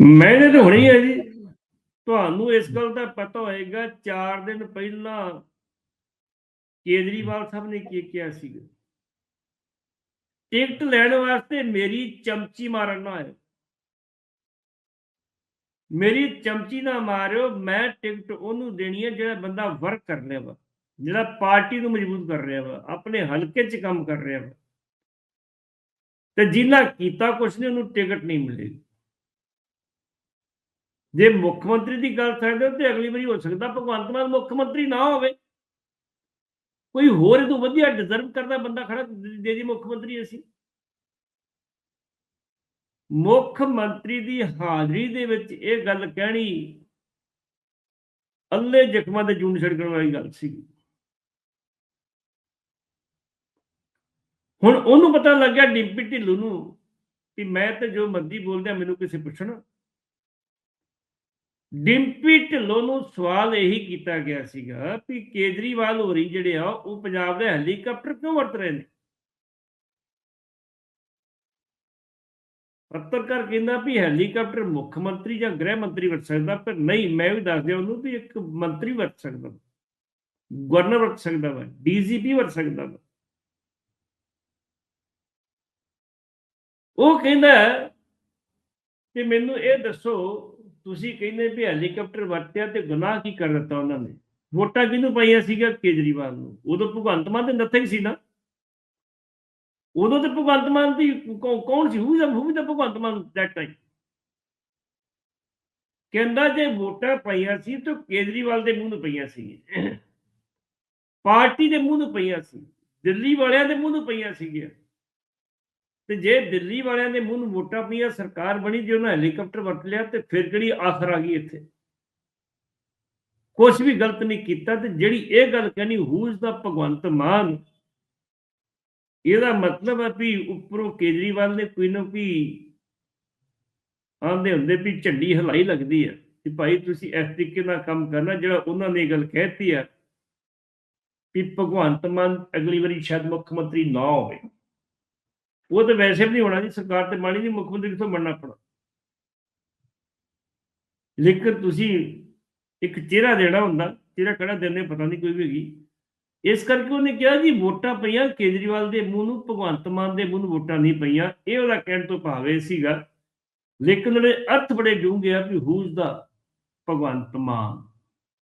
ਮੈਨੇ ਤਾਂ ਹੋਣੀ ਹੈ ਜੀ। ਤੁਹਾਨੂੰ ਇਸ ਗੱਲ ਦਾ ਪਤਾ ਹੋਏਗਾ 4 ਦਿਨ ਪਹਿਲਾਂ ਕੇਜਰੀਵਾਲ ਸਾਹਿਬ ਨੇ ਕੀ ਕਿਹਾ ਸੀਗਾ? ਟਿਕਟ ਲੈਣ ਵਾਸਤੇ ਮੇਰੀ ਚਮਚੀ ਮਾਰਨ ਨਾ ਆਇਓ। ਮੇਰੀ ਚਮਚੀ ਨਾ ਮਾਰਿਓ, ਮੈਂ ਟਿਕਟ ਉਹਨੂੰ ਦੇਣੀ ਹੈ ਜਿਹੜਾ ਬੰਦਾ ਵਰਕ ਕਰ ਰਿਹਾ ਵਾ, ਜਿਹੜਾ ਪਾਰਟੀ ਨੂੰ ਮਜ਼ਬੂਤ ਕਰ ਰਿਹਾ ਵਾ, ਆਪਣੇ ਹਲਕੇ 'ਚ ਕੰਮ ਕਰ ਰਿਹਾ ਵਾ। ਤੇ ਜਿੰਨਾ ਕੀਤਾ ਕੁਛ ਨਹੀਂ, ਉਹਨੂੰ ਟਿਕਟ ਨਹੀਂ ਮਿਲੇਗੀ ਜੇ ਮੁੱਖ ਮੰਤਰੀ ਦੀ ਗੱਲ ਕਰਦੇ ਹੋ ਤੇ ਅਗਲੀ ਵਾਰੀ ਹੋ ਸਕਦਾ ਭਗਵੰਤ ਮਾਨ ਮੁੱਖ ਮੰਤਰੀ ਨਾ ਹੋਵੇ। ਕੋਈ ਹੋਰ ਇਹ ਤੋਂ ਵਧੀਆ ਡਿਜ਼ਰਵ ਕਰਦਾ ਬੰਦਾ ਖੜਾ ਦੇ ਦੀ ਮੁੱਖ ਮੰਤਰੀ ਅਸੀਂ। ਮੁੱਖ ਮੰਤਰੀ ਦੀ ਹਾਜ਼ਰੀ ਦੇ ਵਿੱਚ ਇਹ ਗੱਲ ਕਹਿਣੀ ਅੱਲੇ ਜ਼ਖਮਾਂ ਦੇ ਜੂਨ ਛੜਕਣ ਵਾਲੀ ਗੱਲ ਸੀ। ਹੁਣ ਉਹਨੂੰ ਪਤਾ ਲੱਗਿਆ ਡਿੰਪੀ ਢਿੱਲੂ ਨੂੰ ਕਿ ਮੈਂ ਤੇ ਜੋ ਮਰਜ਼ੀ ਬੋਲਦਾ ਮੈਨੂੰ ਕਿਸੇ ਪੁੱਛਣਾ। ਡਿੰਪੀ ਢਿੱਲੋਂ ਨੂੰ ਸਵਾਲ ਇਹੀ ਕੀਤਾ ਗਿਆ ਸੀਗਾ ਕਿ ਕੇਜਰੀਵਾਲ ਹੋਰੀ ਜਿਹੜੇ ਆ, ਉਹ ਪੰਜਾਬ ਦੇ ਹੈਲੀਕਾਪਟਰ ਕਿਉਂ ਵਰਤ ਰਹੇ ਨੇ? ਪੱਤਰਕਾਰ ਕਹਿੰਦਾ ਵੀ ਹੈਲੀਕਾਪਟਰ ਮੁੱਖ ਮੰਤਰੀ ਜਾਂ ਗ੍ਰਹਿ ਮੰਤਰੀ ਵਰਤ ਸਕਦਾ, ਪਰ ਨਹੀਂ, ਮੈਂ ਵੀ ਦੱਸ ਦਿਆਂ ਉਹਨੂੰ ਵੀ ਇੱਕ ਮੰਤਰੀ ਵਰਤ ਸਕਦਾ ਗਵਰਨਰ ਵਰਤ ਸਕਦਾ ਵਾ, ਡੀਜੀਪੀ ਵਰਤ ਸਕਦਾ ਵਾ। ਉਹ ਕਹਿੰਦਾ ਕਿ ਮੈਨੂੰ ਇਹ ਦੱਸੋ ਤੁਸੀਂ ਕਹਿੰਦੇ ਵੀ ਹੈਲੀਕਾਪਟਰ ਵਰਤਿਆ ਤੇ ਗੁਨਾਹ ਕੀ ਕਰ ਦਿੱਤਾ ਉਹਨਾਂ ਨੇ? ਵੋਟਾਂ ਕਿਹਨੂੰ ਪਾਈਆਂ ਸੀਗਾ ਕੇਜਰੀਵਾਲ ਨੂੰ? ਉਦੋਂ ਭਗਵੰਤ ਮਾਨ ਤੇ ਨਥਿੰਗ ਸੀ ਨਾ। ਉਦੋਂ ਤੇ ਭਗਵੰਤ ਮਾਨ ਦੀ ਕੌਣ ਸੀ? ਹੂ ਦਾ ਹੂ ਦਾ ਭਗਵੰਤ ਮਾਨ ਦੈਟ ਟਾਈਮ ਕਹਿੰਦਾ ਜੇ ਵੋਟਾਂ ਪਾਈਆਂ ਸੀ ਤਾਂ ਕੇਜਰੀਵਾਲ ਦੇ ਮੂੰਹ ਨੂੰ ਪਈਆਂ ਸੀ ਪਾਰਟੀ ਦੇ ਮੂੰਹ ਨੂੰ ਪਈਆਂ ਸੀ। ਦਿੱਲੀ ਵਾਲਿਆਂ ਦੇ ਮੂੰਹ ਨੂੰ ਪਈਆਂ ਸੀਗੀਆਂ। ਤੇ ਜੇ ਦਿੱਲੀ ਵਾਲਿਆਂ ਦੇ ਮੂੰਹ ਨੂੰ ਵੋਟਾਂ ਪਈਆਂ, ਸਰਕਾਰ ਬਣੀ ਜੇ ਉਹਨਾਂ ਹੈਲੀਕਾਪਟਰ ਵਰਤ ਲਿਆ ਤੇ ਫਿਰ ਕਿਹੜੀ ਆਖਰ ਆ ਗਈ ਇੱਥੇ। ਕੁਝ ਵੀ ਗਲਤ ਨਹੀਂ ਕੀਤਾ ਤੇ ਜਿਹੜੀ ਇਹ ਗੱਲ ਕਹਿਣੀ ਹੂ ਦਾ ਭਗਵੰਤ ਮਾਨ? ਇਹਦਾ ਮਤਲਬ ਹੈ ਵੀ ਉੱਪਰੋਂ ਕੇਜਰੀਵਾਲ ਨੇ ਕੋਈ ਨਾ ਕੋਈ ਆਂਦੇ ਹੁੰਦੇ ਵੀ ਝੰਡੀ ਹਲਾਈ ਲੱਗਦੀ ਹੈ ਕਿ ਭਾਈ ਤੁਸੀਂ ਇਸ ਤਰੀਕੇ ਨਾਲ ਕੰਮ ਕਰਨਾ ਜਿਹੜਾ ਉਹਨਾਂ ਨੇ ਇਹ ਗੱਲ ਕਹਿਤੀ ਹੈ ਵੀ ਭਗਵੰਤ ਮਾਨ ਅਗਲੀ ਵਾਰੀ ਸ਼ਾਇਦ ਮੁੱਖ ਮੰਤਰੀ ਨਾ ਹੋਵੇ। ਉਹ ਤਾਂ ਵੈਸੇ ਵੀ ਨਹੀਂ ਹੋਣਾ ਜੀ, ਸਰਕਾਰ ਤੇ ਮਾਣੀ ਨਹੀਂ ਮੁੱਖ ਮੰਤਰੀ ਕਿਥੋਂ ਬਣਨਾ ਆਪਣਾ ਲੇਕਿਨ ਤੁਸੀਂ ਇੱਕ ਚਿਹਰਾ ਦੇਣਾ ਹੁੰਦਾ, ਚਿਹਰਾ ਕਿਹੜਾ ਦਿੰਦੇ ਪਤਾ ਨਹੀਂ ਕੋਈ ਵੀ ਹੈਗੀ। ਇਸ ਕਰਕੇ ਉਹਨੇ ਕਿਹਾ ਜੀ, ਵੋਟਾਂ ਪਈਆਂ, ਕੇਜਰੀਵਾਲ ਦੇ ਮੂੰਹ ਨੂੰ, ਭਗਵੰਤ ਮਾਨ ਦੇ ਮੂੰਹ ਨੂੰ ਵੋਟਾਂ ਨਹੀਂ ਪਈਆਂ। ਇਹ ਉਹਦਾ ਕਹਿਣ ਤੋਂ ਭਾਵੇਂ ਸੀਗਾ। ਲੇਕਿਨ ਉਹਦੇ ਅਰਥ ਬੜੇ ਡੂੰਘੇ ਆ ਵੀ ਹੂ ਦਾ ਭਗਵੰਤ ਮਾਨ।